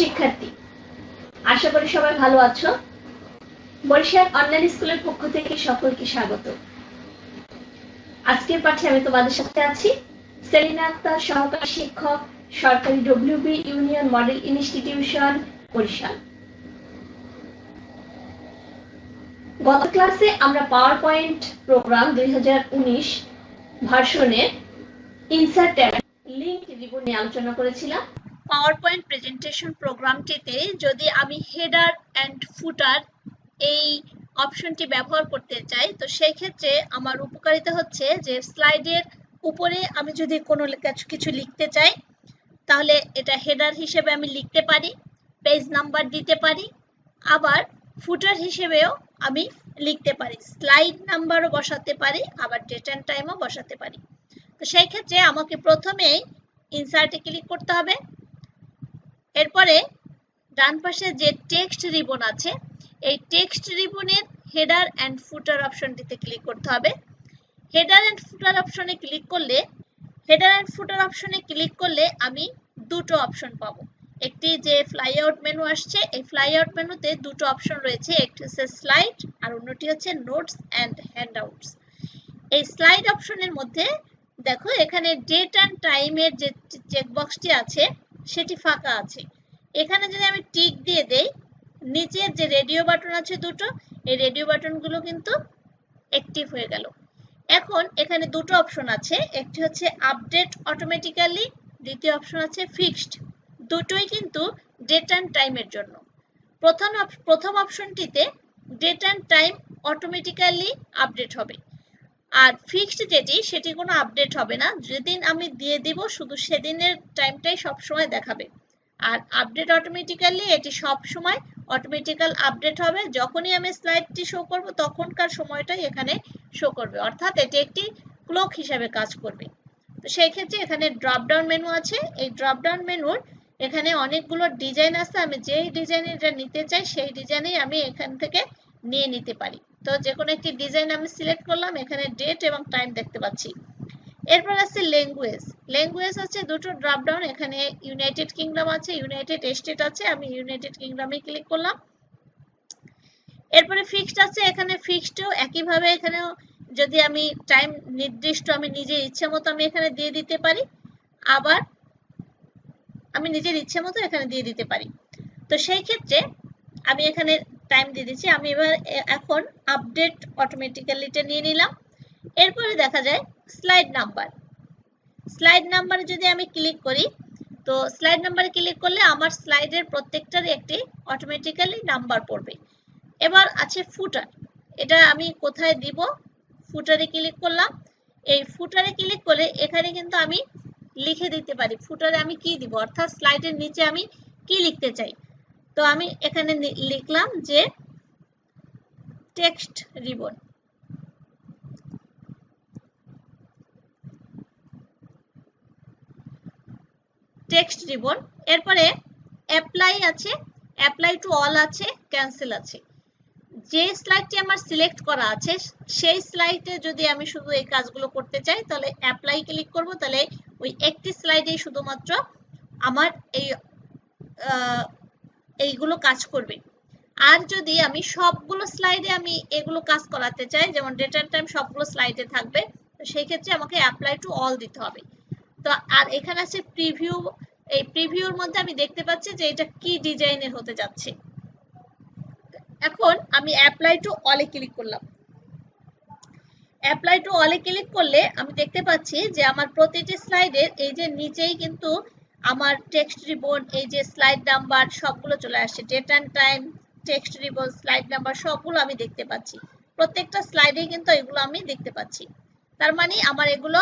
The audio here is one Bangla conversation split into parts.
শিক্ষার্থী। আশা করি সবাই ভালো আছো। বরিশাল অনলাইন স্কুলের পক্ষ থেকে সকলকে স্বাগত। আজকের পাঠে আমি তোমাদের সাথে আছি। সেলিনা আক্তার, সহকারী শিক্ষক, সরকারি WB union model institution Barishal. গত ক্লাসে আমরা পাওয়ার পয়েন্ট প্রোগ্রাম দুই ভার্সনের ইনসার্ট লিংক রিবন নিয়ে আলোচনা করেছিলাম। পাওয়ার পয়েন্ট প্রেজেন্টেশন প্রোগ্রামটিতে যদি আমি হেডার অ্যান্ড ফুটার এই অপশনটি ব্যবহার করতে চাই, তো সেই ক্ষেত্রে আমার উপকারিতা হচ্ছে যে স্লাইডের উপরে আমি যদি কোনো কিছু লিখতে চাই, তাহলে এটা হেডার হিসেবে আমি লিখতে পারি পেজ নাম্বার দিতে পারি, আবার ফুটার হিসেবেও আমি লিখতে পারি স্লাইড নাম্বারও বসাতে পারি, আবার ডেট অ্যান্ড টাইমও বসাতে পারি। তো সেই ক্ষেত্রে আমাকে প্রথমেই ইনসার্টে ক্লিক করতে হবে। এরপরে ডান পাশে যে টেক্সট রিবন আছে, এই টেক্সট রিবনের হেডার অ্যান্ড ফুটার অপশনটিতে ক্লিক করতে হবে। হেডার অ্যান্ড ফুটার অপশনে ক্লিক করলে হেডার অ্যান্ড ফুটার অপশনে ক্লিক করলে আমি দুটো অপশন পাবো। একটি যে ফ্লাই আউট মেনু আসছে, এই ফ্লাই আউট মেনুতে দুটো অপশন রয়েছে, একটি হচ্ছে স্লাইড আর অন্যটি হচ্ছে নোটস অ্যান্ড হ্যান্ডআউটস এই স্লাইড অপশনের মধ্যে দেখো, এখানে ডেট অ্যান্ড টাইমের যে চেকবক্সটি আছে সেটি ফাঁকা আছে। এখানে যদি আমি টিক দিয়ে দেই, নিচের যে রেডিও বাটন আছে দুটো, এই রেডিও বাটনগুলো কিন্তু অ্যাক্টিভ হয়ে গেল। এখন এখানে দুটো অপশন আছে, একটি হচ্ছে আপডেট অটোমেটিক্যালি দ্বিতীয় অপশন আছে ফিক্সড দুটোই কিন্তু ডেট অ্যান্ড টাইমের জন্য। প্রথম প্রথম অপশনটিতে date and time automatically update হবে। আর ফিক্সড যেটি, সেটি কোনো আপডেট হবে না। যেদিন আমি দিয়ে দিব, শুধু সেদিনের টাইমটাই সবসময় দেখাবে। আর আপডেট অটোমেটিক্যালি এটি সব সময় অটোমেটিক্যাল আপডেট হবে। যখনই আমি স্লাইডটি শো করব, তখনকার সময়টাই এখানে শো করবে। অর্থাৎ এটি একটি ক্লক হিসাবে কাজ করবে। তো সেই ক্ষেত্রে এখানে ড্রপ ডাউন মেনু আছে। এই ড্রপ ডাউন মেনুর এখানে অনেকগুলো ডিজাইন আছে। আমি যেই ডিজাইন এটা নিতে চাই, সেই ডিজাইনেই আমি এখান থেকে নিয়ে নিতে পারি। তো যে কোনো একটি ডিজাইন আমি সিলেক্ট করলাম, এখানে ডেট এবং টাইম দেখতে পাচ্ছি। এরপর আছে ল্যাঙ্গুয়েজ ল্যাঙ্গুয়েজ হচ্ছে দুটো ড্রপ ডাউন এখানে ইউনাইটেড কিংডম আছে ইউনাইটেড স্টেট আছে, আমি ইউনাইটেড কিংডমে ক্লিক করলাম। এরপরে ফিক্সড আছে, এখানে ফিক্সডও একইভাবে এখানেও যদি আমি টাইম নির্দিষ্ট, আমি নিজের ইচ্ছে মতো আমি এখানে দিয়ে দিতে পারি, আবার আমি নিজের ইচ্ছে মতো এখানে দিয়ে দিতে পারি। তো সেই ক্ষেত্রে আমি এখানে টাইম দিয়ে দিচ্ছি। আমি এবার এখন আপডেট অটোমেটিক্যালিটা নিয়ে নিলাম। এরপরে দেখা যায় স্লাইড নাম্বার স্লাইড নাম্বারে যদি আমি ক্লিক করি, তো স্লাইড নাম্বারে ক্লিক করলে আমার স্লাইডের প্রত্যেকটার একটি অটোমেটিক্যালি নাম্বার পড়বে। এবার আছে ফুটার এটা আমি কোথায় দিব? ফুটারে ক্লিক করলাম। এই ফুটারে ক্লিক করে এখানে কিন্তু আমি লিখে দিতে পারি। ফুটারে আমি কি দিব? অর্থাৎ স্লাইডের নিচে আমি কি লিখতে চাই? তো আমি এখানে লিখলাম যে টেক্সট রিবন টেক্সট রিবন এরপরে অ্যাপ্লাই আছে অ্যাপ্লাই টু অল আছে ক্যান্সেল আছে। যে স্লাইডটি আমার সিলেক্ট করা আছে, সেই স্লাইডে যদি আমি শুধু এই কাজগুলো করতে চাই, তাহলে অ্যাপ্লাই ক্লিক করব, তাহলে ওই একটি স্লাইডে শুধুমাত্র আমার এই এইগুলো কাজ করবে। আর যদি আমি সবগুলো স্লাইডে আমি এগুলো কাজ করাতে চাই, যেমন ডেট অ্যান্ড টাইম সবগুলো স্লাইডে থাকবে, তো সেই ক্ষেত্রে আমাকে অ্যাপ্লাই টু অল দিতে হবে। তো আর এখানে আছে প্রিভিউ এই প্রিভিউর মধ্যে আমি দেখতে পাচ্ছি যে এটা কি ডিজাইনের হতে যাচ্ছে। এখন আমি অ্যাপ্লাই টু অলে ক্লিক করলাম। অ্যাপ্লাই টু অলে ক্লিক করলে আমি দেখতে পাচ্ছি যে আমার প্রতিটি স্লাইডের এই যে নিচেই কিন্তু আমার টেক্সট রিবন এই যে স্লাইড নাম্বার সবগুলো চলে আসছে। Date and time text ribbon slide number সবগুলো আমি দেখতে পাচ্ছি। প্রত্যেকটা স্লাইডে কিন্তু এগুলো আমি দেখতে পাচ্ছি। তার মানে আমার এগুলো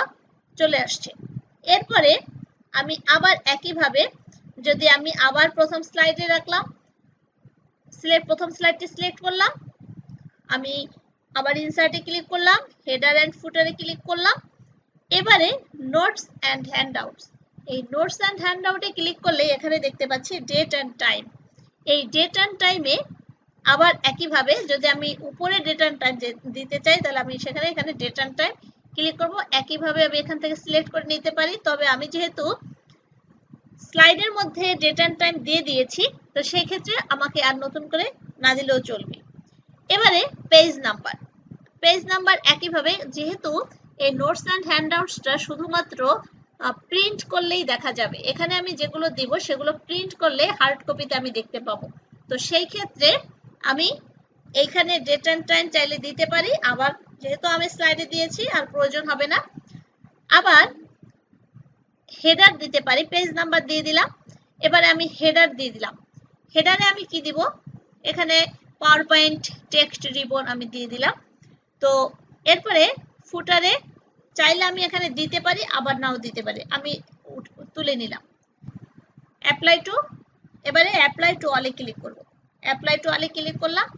চলে আসছে। এরপরে আমি আবার একইভাবে যদি আমি আবার প্রথম স্লাইডে রাখলাম সিলেক্ট প্রথম স্লাইডটি সিলেক্ট করলাম, আমি আবার ইনসার্টে ক্লিক করলাম হেডার অ্যান্ড ফুটারে ক্লিক করলাম। এবারে নোটস অ্যান্ড হ্যান্ডআউটস এই নোটস অ্যান্ড হ্যান্ডআউটে ক্লিক করলে এখানে দেখতে পাচ্ছি ডেট অ্যান্ড টাইম এই ডেট অ্যান্ড টাইমে আবার একইভাবে যদি আমি উপরে ডেট অ্যান্ড টাইম দিতে চাই, তাহলে আমি সেখানে এখানে ডেট অ্যান্ড টাইম ক্লিক করব। একইভাবে আমি এখান থেকে সিলেক্ট করে নিতে পারি। তবে আমি যেহেতু স্লাইডের মধ্যে ডেট অ্যান্ড টাইম দিয়ে দিয়েছি, তো সেই ক্ষেত্রে আমাকে আর নতুন করে না দিলেও চলবে। এবারে পেজ নাম্বার পেজ নাম্বার একইভাবে যেহেতু এই নোটস অ্যান্ড হ্যান্ডআউটসটা শুধুমাত্র প্রিন্ট করলেই দেখা যাবে। এখানে আমি যেগুলো দিব, সেগুলো প্রিন্ট করলে হার্ড কপিতে আমি দেখতে পাবো। তো সেই ক্ষেত্রে আমি এইখানে ডেট অ্যান্ড টাইম চাইলে দিতে পারি। আবার যেহেতু আমি স্লাইডে দিয়েছি, আর প্রয়োজন হবে না। আবার হেডার দিতে পারি পেজ নাম্বার দিয়ে দিলাম। এবারে আমি হেডার দিয়ে দিলাম। হেডারে আমি কি দিব? এখানে পাওয়ার পয়েন্ট টেক্সট রিবন আমি দিয়ে দিলাম। তো এরপরে ফুটারে চাইলে আমি এখানে দিতে পারি, আবার নাও দিতে পারি। আমি তুলে নিলাম। অ্যাপ্লাই টু এবারে অ্যাপ্লাই টু অলে ক্লিক করব। অ্যাপ্লাই টু অলে ক্লিক করলাম।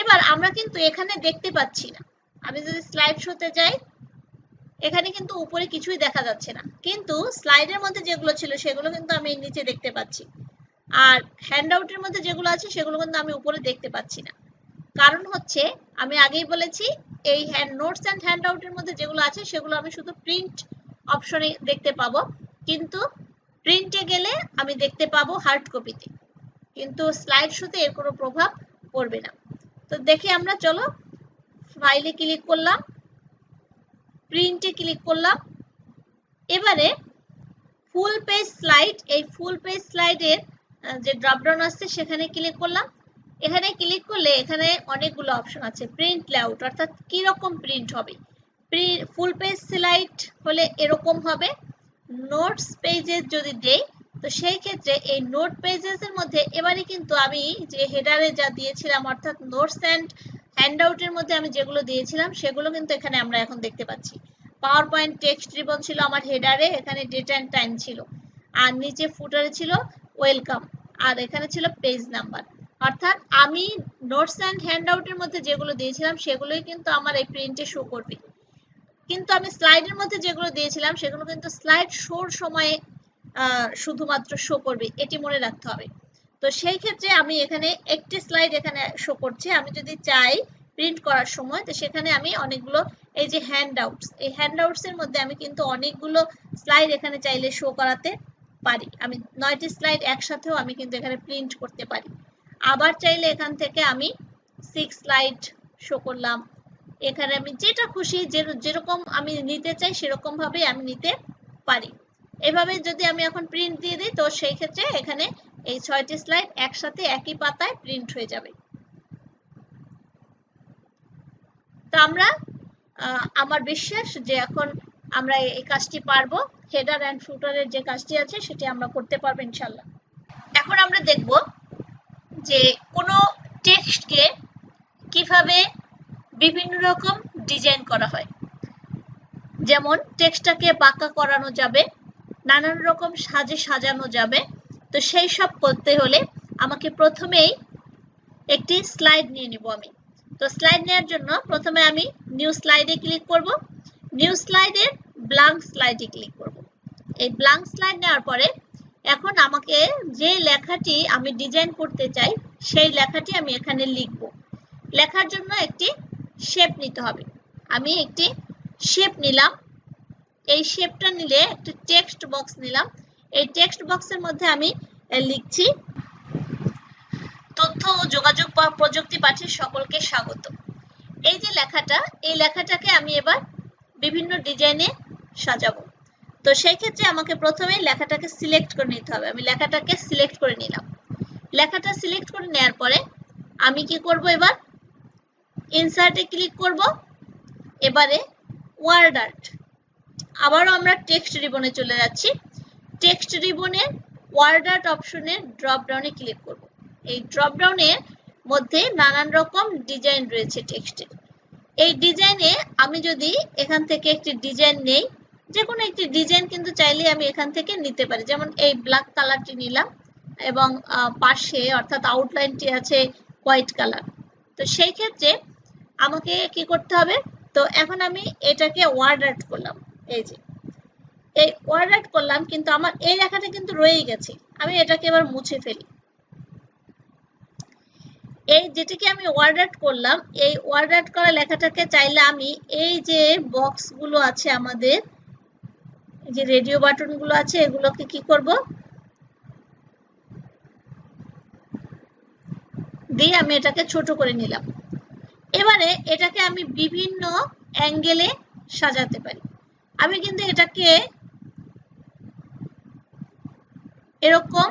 এবার আমরা কিন্তু এখানে দেখতে পাচ্ছি না। আমি যদি স্লাইড শোতে যাই, এখানে কিন্তু উপরে কিছুই দেখা যাচ্ছে না। কিন্তু স্লাইডের মধ্যে যেগুলো ছিল, সেগুলো কিন্তু আমি নিচে দেখতে পাচ্ছি। আর হ্যান্ডআউটের মধ্যে যেগুলো আছে, সেগুলো কিন্তু আমি উপরে দেখতে পাচ্ছি না। কারণ হচ্ছে, আমি আগেই বলেছি এই হ্যান্ড নোটস অ্যান্ড হ্যান্ডআউটের মধ্যে যেগুলো আছে, সেগুলো আমি শুধু প্রিন্ট অপশনে দেখতে পাবো। কিন্তু প্রিন্টে গেলে আমি দেখতে পাবো হার্ড কপিতে কিন্তু স্লাইড শোতে এর কোনো প্রভাব পড়বে না। তো দেখি আমরা, চলো ফাইলে ক্লিক করলাম প্রিন্টে ক্লিক করলাম। এবারে ফুল পেজ স্লাইড এই ফুল পেজ স্লাইডের যে ড্রপডাউন আসছে, সেখানে ক্লিক করলাম। এখানে ক্লিক করলে এখানে অনেকগুলো অপশন আছে প্রিন্ট লেআউট অর্থাৎ কি রকম প্রিন্ট হবে ফুল পেজ স্লাইড হলে এরকম হবে। নোটস পেজের যদি দেই, তো সেই ক্ষেত্রে এই নোট পেজেস এর মধ্যে এবারে কিন্তু আমি যে হেডারে যা দিয়েছিলাম, অর্থাৎ নোটস অ্যান্ড হ্যান্ডআউটের মধ্যে আমি যেগুলো দিয়েছিলাম, সেগুলো কিন্তু এখানে আমরা এখন দেখতে পাচ্ছি। পাওয়ার পয়েন্ট টেক্সট রিবন ছিল আমার হেডারে এখানে ডেট অ্যান্ড টাইম ছিল। আর নিচে ফুটারে ছিল ওয়েলকাম আর এখানে ছিল পেজ নাম্বার অর্থাৎ আমি নোটস অ্যান্ড হ্যান্ডআউটের মধ্যে যেগুলো দিয়েছিলাম, সেগুলোই কিন্তু আমার এই প্রিন্টে শো করবে। কিন্তু আমি স্লাইডের মধ্যে যেগুলো দিয়েছিলাম, সেগুলো কিন্তু স্লাইড শোর সময়ে শুধুমাত্র শো করবে। এটি মনে রাখতে হবে। তো সেই ক্ষেত্রে আমি এখানে একটি স্লাইড এখানে শো করছি। আমি যদি চাই প্রিন্ট করার সময়, তো সেখানে আমি অনেকগুলো, এই যে হ্যান্ড আউটস এই হ্যান্ডআউটস এর মধ্যে আমি কিন্তু অনেকগুলো স্লাইড এখানে চাইলে শো করাতে পারি। আমি নয়টি স্লাইড একসাথেও আমি কিন্তু এখানে প্রিন্ট করতে পারি। আবার চাইলে এখান থেকে আমি সিক্স স্লাইড শো করলাম। এখানে আমি যেটা খুশি যেরকম আমি নিতে চাই, সেরকম ভাবে আমি নিতে পারি। এভাবে যদি আমি এখন প্রিন্ট দিয়ে দিই, তো সেই ক্ষেত্রে এখানে এই ছয়টি স্লাইড একসাথে একই পাতায় প্রিন্ট হয়ে যাবে। তো আমরা আমার বিশ্বাস যে এখন আমরা এই কাজটি পারব। হেডার অ্যান্ড ফুটারের যে কাজটি আছে, সেটি আমরা করতে পারব ইনশাল্লাহ এখন আমরা দেখব যে কোনো টেক্সটকে কীভাবে বিভিন্ন রকম ডিজাইন করা হয়। যেমন টেক্সটটাকে বাঁকা করানো যাবে, নানান রকম সাজে সাজানো যাবে। তো সেই সব করতে হলে আমাকে প্রথমেই একটি স্লাইড নিয়ে নিব আমি। তো স্লাইড নেওয়ার জন্য প্রথমে আমি নিউ স্লাইডে ক্লিক করব। নিউ স্লাইডের ব্লাঙ্ক স্লাইডে ক্লিক করব। এই ব্লাঙ্ক স্লাইড নেওয়ার পরে এখন আমাকে যে লেখাটি আমি ডিজাইন করতে চাই, সেই লেখাটি আমি এখানে লিখব। লেখার জন্য একটি শেপ নিতে হবে। আমি একটি শেপ নিলাম। এই শেপটা নিলে একটি টেক্সট বক্স নিলাম। এই টেক্সট বক্সের মধ্যে আমি লিখছি, তথ্য ও যোগাযোগ প্রযুক্তি পাঠের সকলকে স্বাগত। এই যে লেখাটা, এই লেখাটাকে আমি এবার বিভিন্ন ডিজাইনে সাজাবো। তো সেই ক্ষেত্রে আমাকে প্রথমে লেখাটাকে সিলেক্ট করে নিতে হবে। আমি লেখাটাকে সিলেক্ট করে নিলাম। লেখাটা সিলেক্ট করে নেওয়ার পরে আমি কি করব এবার? ইনসার্টে ক্লিক করব। এবারে ওয়ার্ড আর্ট আবারও আমরা টেক্সট রিবনে চলে যাচ্ছি। টেক্সট রিবনে ওয়ার্ড আর্ট অপশনের ড্রপ ডাউনে ক্লিক করব। এই ড্রপ ডাউনের মধ্যে নানান রকম ডিজাইন রয়েছে টেক্সটের এই ডিজাইনে আমি যদি এখান থেকে একটি ডিজাইন নেই যে কোনো একটি ডিজাইন কিন্তু চাইলে আমি এখান থেকে নিতে পারি। যেমন এই ব্ল্যাক কালারটি নিলাম এবং পাশে অর্থাৎ আউটলাইনটি আছে হোয়াইট কালার তো সেই ক্ষেত্রে আমাকে কি করতে হবে? তো এখন আমি এটাকে ওয়ার্ড আর্ট করলাম। এই যে, এই ওয়ার্ড আর্ট করলাম কিন্তু আমার এই লেখাটা কিন্তু রয়েই গেছে। আমি এটাকে এবার মুছে ফেলি। এই যেটাকে আমি ওয়ার্ড আর্ট করলাম, এই ওয়ার্ড আর্ট করা লেখাটাকে চাইলে আমি এই যে বক্সগুলো আছে আমাদের যে রেডিও বাটনগুলো আছে, এগুলোকে কি করব? দিয়ে আমি এটাকে ছোট করে নিলাম। এবারে এটাকে আমি বিভিন্ন অ্যাঙ্গেলে সাজাতে পারি। আমি কিন্তু এটাকে এরকম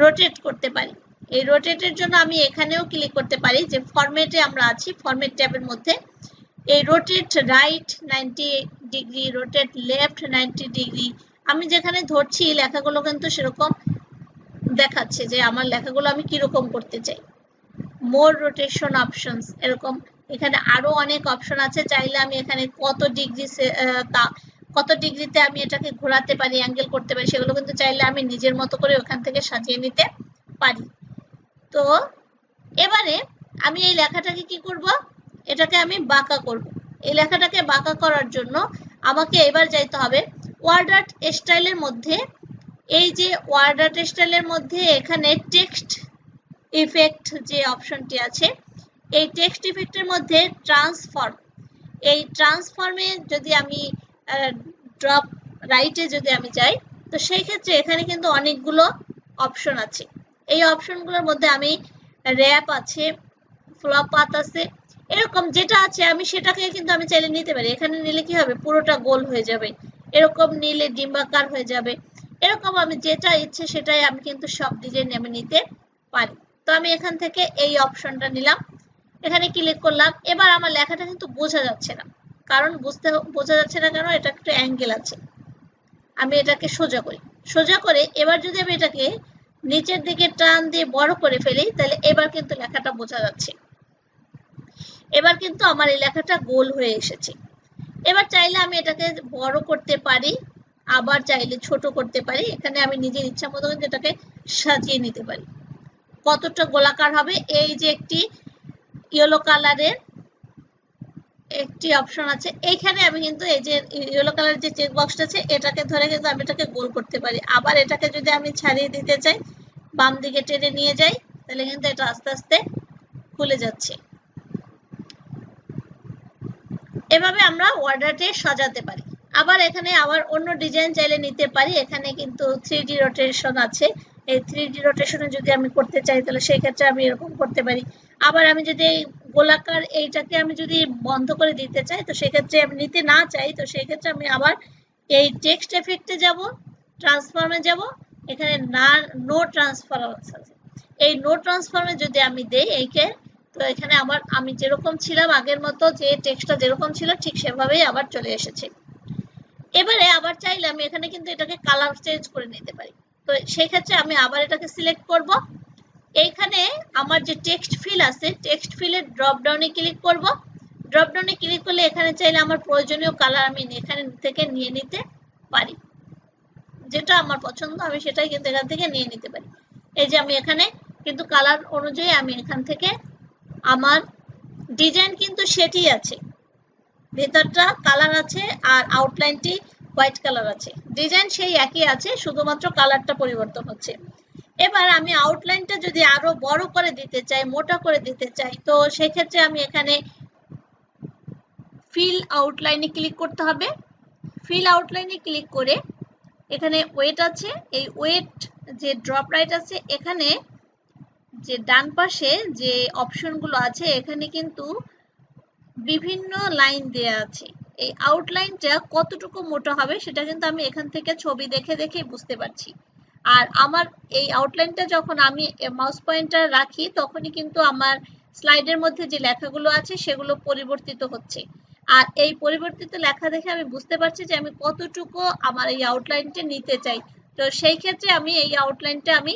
রোটেট করতে পারি। এই রোটেটের জন্য আমি এখানেও ক্লিক করতে পারি যে ফরমেটে আমরা আছি ফরমেট ট্যাবের মধ্যে। এই rotate right ninety degree rotate left ninety degree আমি যেখানে ধরছি লেখাগুলো কিন্তু সেরকম দেখাচ্ছে যে আমার লেখাগুলো আমি কীরকম করতে চাই। মোর রোটেশন অপশনস এরকম। এখানে আরও অনেক অপশন আছে। চাইলে আমি এখানে কত ডিগ্রি কত ডিগ্রিতে আমি এটাকে ঘোরাতে পারি অ্যাঙ্গেল করতে পারি, সেগুলো কিন্তু চাইলে আমি নিজের মতো করে ওখান থেকে সাজিয়ে নিতে পারি। তো, এবারে আমি এই লেখাটাকে কি করব? এটাকে আমি বাঁকা করব। এই লেখাটাকে বাঁকা করার জন্য আমাকে এবার যাইতে হবে ওয়ার্ড আর্ট স্টাইলের মধ্যে। এই যে ওয়ার্ড আর্ট স্টাইলের মধ্যে এখানে টেক্সট ইফেক্ট যে অপশনটি আছে, এই টেক্সট ইফেক্টের মধ্যে ট্রান্সফর্ম এই ট্রান্সফর্মে যদি আমি ড্রপ রাইটে যদি আমি যাই, তো সেই ক্ষেত্রে এখানে কিন্তু অনেকগুলো অপশন আছে। এই অপশনগুলোর মধ্যে আমি র্যাপ আছে ফ্লপ পাত আছে এরকম যেটা আছে, আমি সেটাকে কিন্তু আমি চাইলে নিতে পারি। এখানে নিলে কি হবে? পুরোটা গোল হয়ে যাবে। এরকম নিলে ডিম্বাকার হয়ে যাবে। এরকম আমি যেটা ইচ্ছে সেটাই আমি কিন্তু সব ডিজাইন আমি নিতে পারি। তো আমি এখান থেকে এই অপশনটা নিলাম। এখানে ক্লিক করলাম। এবার আমার লেখাটা কিন্তু বোঝা যাচ্ছে না। কারণ বুঝতে বোঝা যাচ্ছে না কেন? এটা একটু অ্যাঙ্গেল আছে। আমি এটাকে সোজা করি। সোজা করে এবার যদি আমি এটাকে নিচের দিকে টান দিয়ে বড় করে ফেলি, তাহলে এবার কিন্তু লেখাটা বোঝা যাচ্ছে। এবার কিন্তু আমার এই লেখাটা গোল হয়ে এসেছে। এবার চাইলে আমি এটাকে বড় করতে পারি, আবার চাইলে ছোট করতে পারি। এখানে আমি নিজের ইচ্ছা মতো কিন্তু এটাকে সাজিয়ে নিতে পারি। কতটা গোলাকার হবে? এই যে একটি ইয়েলো কালারের একটি অপশন আছে। এইখানে আমি কিন্তু এই যে ইয়েলো কালার যে চেক বক্সটা আছে, এটাকে ধরে কিন্তু আমি এটাকে গোল করতে পারি। আবার এটাকে যদি আমি ছাড়িয়ে দিতে চাই, বাম দিকে টেনে নিয়ে যাই, তাহলে কিন্তু এটা আস্তে আস্তে খুলে যাচ্ছে। এভাবে আমরা অর্ডারটি সাজাতে পারি। আবার এখানে আবার অন্য ডিজাইন চাইলে নিতে পারি। এখানে কিন্তু থ্রি ডি রোটেশন আছে। এই থ্রি ডি রোটেশনে যদি আমি করতে চাই, তাহলে সেই ক্ষেত্রে আমি এরকম করতে পারি। আবার আমি যদি গোলাকার এইটাকে আমি যদি বন্ধ করে দিতে চাই, তো সেক্ষেত্রে আমি নিতে না চাই, তো সেই ক্ষেত্রে আমি আবার এই টেক্সট এফেক্টে যাব ট্রান্সফর্মে যাব। এখানে না নো ট্রান্সফারেন্স আছে। এই নো ট্রান্সফর্মে যদি আমি দেই এইকে তো এখানে আবার আমি যেরকম ছিলাম আগের মতো যে টেক্সটটা যেরকম ছিল ঠিক সেভাবেই আবার চলে এসেছে। এবারে আবার চাইলে আমি এখানে কিন্তু এটাকে কালার চেঞ্জ করে নিতে পারি। তো সেই ক্ষেত্রে আমি আবার এটাকে সিলেক্ট করব। এইখানে আমার যে টেক্সট ফিল আছে টেক্সট ফিলের ড্রপ ডাউনে ক্লিক করব। ড্রপ ডাউনে ক্লিক করলে এখানে চাইলে আমার প্রয়োজনীয় কালার আমি এখানে থেকে নিয়ে নিতে পারি। যেটা আমার পছন্দ, আমি সেটাই কিন্তু এখান থেকে নিয়ে নিতে পারি। এই যে আমি এখানে কিন্তু কালার অনুযায়ী আমি এখান থেকে আমার ডিজাইন কিন্তু সেটি আছে। ভেতরটা কালার আছে আর আউটলাইনটি হোয়াইট কালার আছে। ডিজাইন সেই একই আছে, শুধুমাত্র কালারটা পরিবর্তন হচ্ছে। এবার আমি আউটলাইনটা যদি আরও বড় করে দিতে চাই, মোটা করে দিতে চাই, তো সেক্ষেত্রে আমি এখানে ফিল আউটলাইনে ক্লিক করতে হবে। ফিল আউটলাইনে ক্লিক করে এখানে ওয়েট আছে। এই ওয়েট যে ড্রপ রাইট আছে, এখানে যে ডান পাশে যে অপশনগুলো আছে, এখানে কিন্তু বিভিন্ন লাইন দেয়া আছে। এই আউটলাইনটা কতটুকু মোটা হবে সেটা কিন্তু আমি এখান থেকে ছবি দেখে দেখে বুঝতে পারছি। আর আমার এই আউটলাইনটা যখন আমি মাউস পয়েন্টার রাখি, তখনই কিন্তু আমার স্লাইডের মধ্যে যে লেখাগুলো আছে, সেগুলো পরিবর্তিত হচ্ছে। আর এই পরিবর্তিত লেখা দেখে আমি বুঝতে পারছি যে আমি কতটুকু আমার এই আউটলাইনটা নিতে চাই। তো সেই ক্ষেত্রে আমি এই আউটলাইনটা আমি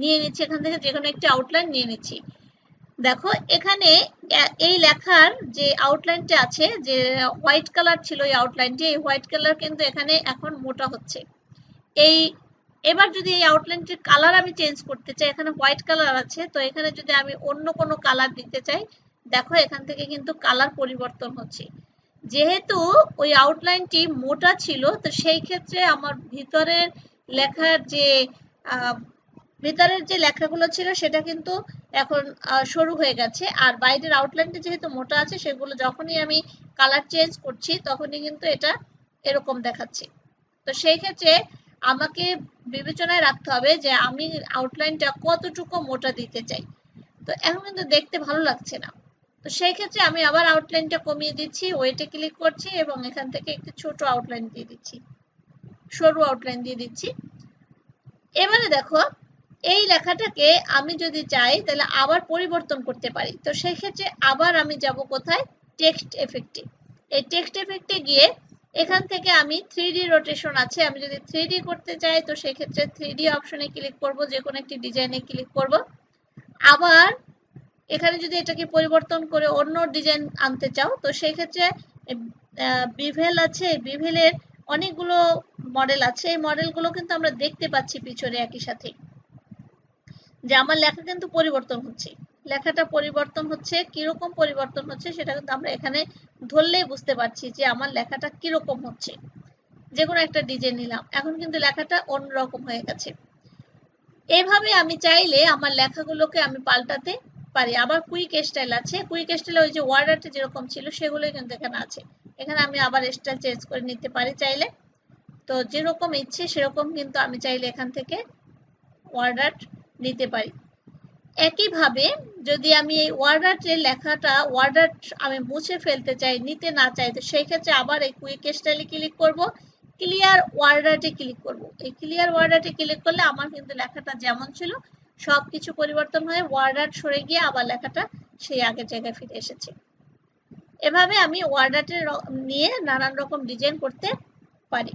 নিয়ে নিচ্ছি, এখান থেকে যে কোনো একটি আউটলাইন নিয়ে নিচ্ছি। দেখো, এখানে এই লেখার যে আউটলাইনটা আছে, যে হোয়াইট কালার ছিল এই আউটলাইনটি এই হোয়াইট কালার কিন্তু এখানে এখন মোটা হচ্ছে। এই, এবার যদি এই আউটলাইনটির কালার আমি চেঞ্জ করতে চাই, এখানে হোয়াইট কালার আছে, তো এখানে যদি আমি অন্য কোনো কালার দিতে চাই, দেখো এখান থেকে কিন্তু কালার পরিবর্তন হচ্ছে। যেহেতু ওই আউটলাইনটি মোটা ছিল, তো সেই ক্ষেত্রে আমার ভিতরের লেখার যে ভিতরের যে লেখাগুলো ছিল সেটা কিন্তু এখন সরু হয়ে গেছে। আর বাইরের আউটলাইনটা যেহেতু মোটা আছে, সেগুলো যখনই আমি কালার চেঞ্জ করছি, তখনই কিন্তু এটা এরকম দেখাচ্ছে। তো সেই ক্ষেত্রে আমাকে বিবেচনায় রাখতে হবে যে আমি আউটলাইনটা কতটুকু মোটা দিতে চাই। তো এখন কিন্তু দেখতে ভালো লাগছে না। তো সেই ক্ষেত্রে আমি আবার আউটলাইনটা কমিয়ে দিচ্ছি ওয়েটে ক্লিক করছি এবং এখান থেকে একটি ছোট আউটলাইন দিয়ে দিচ্ছি। সরু আউটলাইন দিয়ে দিচ্ছি। এবারে দেখো এই লেখাটাকে আমি যদি চাই, তাহলে আবার পরিবর্তন করতে পারি। তো সেই ক্ষেত্রে আবার আমি যাব কোথায়? টেক্সট এফেক্টে এই টেক্সট এফেক্টে গিয়ে এখান থেকে আমি থ্রি রোটেশন আছে। আমি যদি থ্রি করতে চাই, তো সেক্ষেত্রে থ্রি ডি অপশনে ক্লিক করব যে কোনো একটি ডিজাইনে ক্লিক করব। আবার এখানে যদি এটাকে পরিবর্তন করে অন্য ডিজাইন আনতে চাও, তো সেই ক্ষেত্রে বিভেল আছে। বিভেলের অনেকগুলো মডেল আছে। এই মডেলগুলো কিন্তু আমরা দেখতে পাচ্ছি পিছনে একই সাথে। যে আমার লেখা কিন্তু পরিবর্তন হচ্ছে। লেখাটা পরিবর্তন হচ্ছে, কীরকম পরিবর্তন হচ্ছে সেটা কিন্তু আমরা এখানে ধরলেই বুঝতে পারছি যে আমার লেখাটা কীরকম হচ্ছে। যে কোনো একটা ডিজাইন নিলাম, এখন কিন্তু লেখাটা অন্যরকম হয়ে গেছে। এইভাবে আমি চাইলে আমার লেখাগুলোকে আমি পাল্টাতে পারি। আবার কুইক স্টাইল আছে কুইক স্টাইলে ওই যে ওয়ার্ড আর্টে যেরকম ছিল সেগুলোই কিন্তু এখানে আছে। এখানে আমি আবার স্টাইল চেঞ্জ করে নিতে পারি চাইলে। তো যেরকম ইচ্ছে সেরকম কিন্তু আমি চাইলে এখান থেকে ওয়ার্ড আর্ট নিতে পারি। একইভাবে যদি আমি এই ওয়ার্ড আর্টের লেখাটা ওয়ার্ড আর্ট আমি মুছে ফেলতে চাই, নিতে না চাই, তো সেই ক্ষেত্রে আবার এই কুইক স্টাইলে ক্লিক করব। ক্লিয়ার ওয়ার্ড আর্টে ক্লিক করব। এই ক্লিয়ার ওয়ার্ড আর্টে ক্লিক করলে আমার কিন্তু লেখাটা যেমন ছিল, সবকিছু পরিবর্তন হয়ে ওয়ার্ড আর্ট সরে গিয়ে আবার লেখাটা সেই আগের জায়গায় ফিরে এসেছে। এভাবে আমি ওয়ার্ড আর্টের নিয়ে নানান রকম ডিজাইন করতে পারি।